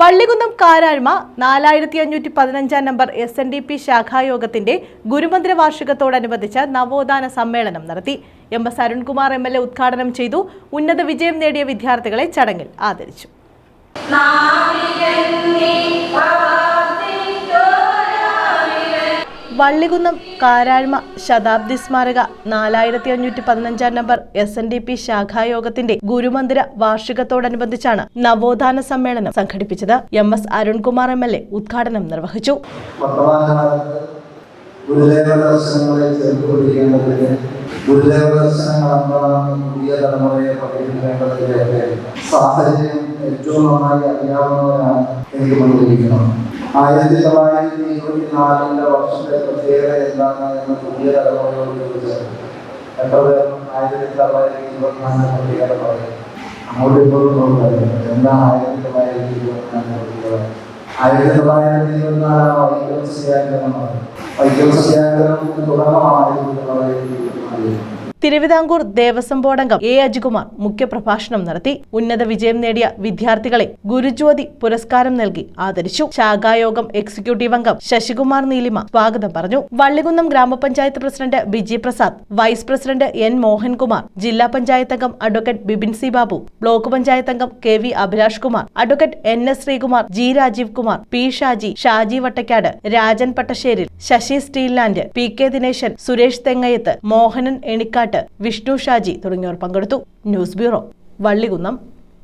വള്ളികുന്നം കാരാഴ്മ നാലായിരത്തി അഞ്ഞൂറ്റി പതിനഞ്ചാം number S N D P ശാഖായോഗത്തിന്റെ ഗുരുമന്ദിര വാർഷികത്തോടനുബന്ധിച്ച് നവോത്ഥാന സമ്മേളനം നടത്തി. M S Arunkumar M L A ഉദ്ഘാടനം ചെയ്തു. ഉന്നത വിജയം നേടിയ വിദ്യാർത്ഥികളെ ചടങ്ങിൽ ആദരിച്ചു. വള്ളികുന്നം കാരാഴ്മ ശതാബ്ദി സ്മാരക നാലായിരത്തി അഞ്ഞൂറ്റി പതിനഞ്ചാം number S N D P ശാഖായോഗത്തിന്റെ ഗുരുമന്ദിര വാർഷികത്തോടനുബന്ധിച്ചാണ് നവോത്ഥാന സമ്മേളനം സംഘടിപ്പിച്ചത്. M S Arunkumar M L A ഉദ്ഘാടനം നിർവഹിച്ചു. ഗുരുദേവ ദർശനങ്ങളെ ചേർത്ത് പിടിക്കേണ്ടതിന് ഗുരുദേവ ദർശനങ്ങൾ എന്താണെന്ന് പുതിയ തലമുറയെ പഠിപ്പിക്കേണ്ടതിന്റെ സാഹചര്യം ഏറ്റവും നന്നായി അറിയാവുന്നവരാണ് എനിക്ക് മുന്നിലിരിക്കുന്നത് ആയിരത്തി തൊള്ളായിരത്തി ഇരുപത്തിനാലിന്റെ വർഷത്തെ പ്രത്യേകത എന്താണ് എന്ന് പുതിയ തലമുറയോട് ചോദിച്ചത് എത്ര പേർ ആയിരത്തി തൊള്ളായിരത്തി ഇരുപത്തിനാലിന്റെ പ്രത്യേകത പറയും? അങ്ങോട്ട് ഇപ്പോഴും എന്താണ് ആയിരത്തി തൊള്ളായിരത്തി ഇരുപത്തിനാലിന്റെ പ്രത്യേകത? ആയിരത്തി തൊള്ളായിരത്തി ഇരുപത്തിനാലാണ് വൈക്കം സത്യാഗ്രഹമാണ് വൈക്കം സത്യാഗ്രഹം ആയിരത്തി തൊള്ളായിരത്തി ഇരുപത്തിനാലിൽ തിരുവിതാംകൂർ ദേവസ്വം ബോർഡ് അംഗം എ. അജികുമാർ മുഖ്യപ്രഭാഷണം നടത്തി. ഉന്നത വിജയം നേടിയ വിദ്യാർത്ഥികളെ ഗുരുജ്യോതി പുരസ്കാരം നൽകി ആദരിച്ചു. ശാഖായോഗം എക്സിക്യൂട്ടീവ് അംഗം ശശികുമാർ നീലിമ സ്വാഗതം പറഞ്ഞു. വള്ളികുന്നം ഗ്രാമപഞ്ചായത്ത് president Biji Prasad vice president N. Mohankumar ജില്ലാ പഞ്ചായത്ത് അംഗം advocate Bibin C. Babu block panchayat അംഗം K. V. Abhilash Kumar advocate N. S. Sreekumar G. Rajeev Kumar P. Shaji Shaji Vattakkad Rajan Pattasseril Sasi Steelland P. K. Dineshan Suresh Thengayath Mohanan Enikkattu Vishnu Shaji തുടങ്ങിയവർ പങ്കെടുത്തു. News bureau Vallikunnam.